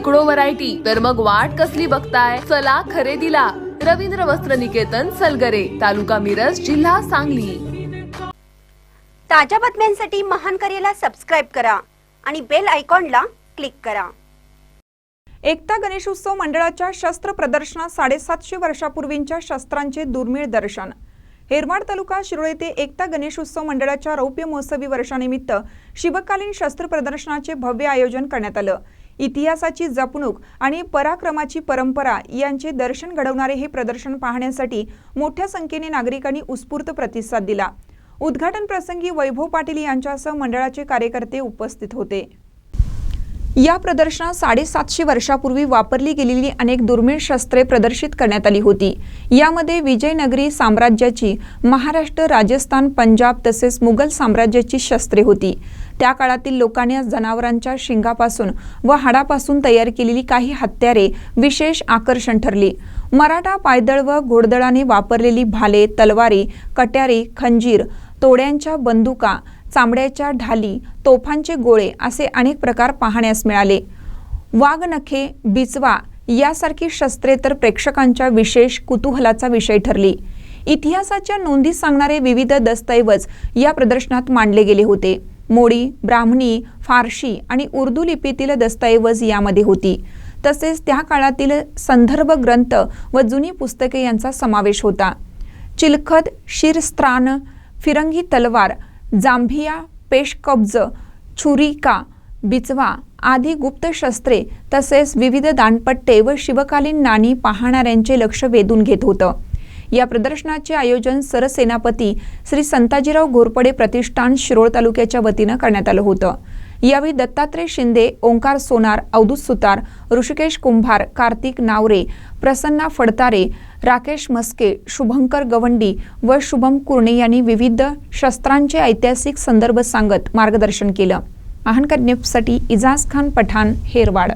शेकडो व्हरायटी तर मग वाट कसली बघताय? चला खरेदीला. रवींद्र वस्त्र निकेतन सलगरे तालुका मिरज जिल्हा सांगली. ताज्या बातम्यांसाठी महान करेला सबस्क्राईब करा आणि बेल आयकॉनला क्लिक करा. एकता गणेशोत्सव मंडळाच्या शस्त्र प्रदर्शनात साडेसातशे वर्षापूर्वींच्या शस्त्रांचे दुर्मिळ दर्शन. हेरवाड तालुका शिरोळ येथे एकता गणेशोत्सव मंडळाच्या रौप्य महोत्सवी वर्षानिमित्त शिवकालीन शस्त्र प्रदर्शनाचे भव्य आयोजन करण्यात आलं. इतिहासाची जपणूक आणि पराक्रमाची परंपरा यांचे दर्शन घडवणारे हे प्रदर्शन पाहण्यासाठी मोठ्या संख्येने नागरिकांनी उत्स्फूर्त प्रतिसाद दिला. उद्घाटन प्रसंगी वैभव पाटील यांच्यासह मंडळाचे कार्यकर्ते उपस्थित होते. या प्रदर्शनात साडेसातशे वर्षापूर्वी वापरली गेलेली अनेक दुर्मिळ शस्त्रे प्रदर्शित करण्यात आली होती. यामध्ये विजयनगरी साम्राज्याची महाराष्ट्र राजस्थान पंजाब तसेच मुघल साम्राज्याची शस्त्रे होती. त्या काळातील लोकांनी जनावरांच्या शिंगापासून व हाडापासून तयार केलेली काही हत्यारे विशेष आकर्षण ठरली. मराठा पायदळ व घोडदळाने वापरलेली भाले तलवारी कट्यारी खंजीर तोड्यांच्या बंदुका चांबड्याच्या ढाली तोफांचे गोळे असे अनेक प्रकार पाहण्यास मिळाले. वाघनखे बिचवा यासारखी शस्त्रे तर प्रेक्षकांच्या विशेष कुतूहलाचा विषय ठरली. इतिहासाच्या नोंदी सांगणारे विविध दस्तऐवज या प्रदर्शनात मांडले गेले होते. मोडी ब्राह्मणी फारशी आणि उर्दू लिपीतील दस्तऐवज यामध्ये होती. तसेच त्या काळातील संदर्भ ग्रंथ व जुनी पुस्तके यांचा समावेश होता. चिलखत शिरस्त्राण फिरंगी तलवार जांभिया पेशकब्ज छुरिका बिचवा आदी गुप्त शस्त्रे तसेच विविध दानपट्टे व शिवकालीन नाणी पाहणाऱ्यांचे लक्ष वेधून घेत होतं. या प्रदर्शनाचे आयोजन सरसेनापती श्री संताजीराव घोरपडे प्रतिष्ठान शिरोळ तालुक्याच्या वतीनं करण्यात आलं होतं. यावेळी दत्तात्रय शिंदे ओंकार सोनार अवधूत सुतार ऋषिकेश कुंभार कार्तिक नावरे प्रसन्ना फडतारे राकेश मस्के शुभंकर गवंडी व शुभम कुर्णे यांनी विविध शस्त्रांचे ऐतिहासिक संदर्भ सांगत मार्गदर्शन केलं. महानकर न्यूजसाठी इजाज खान पठाण हेरवाड.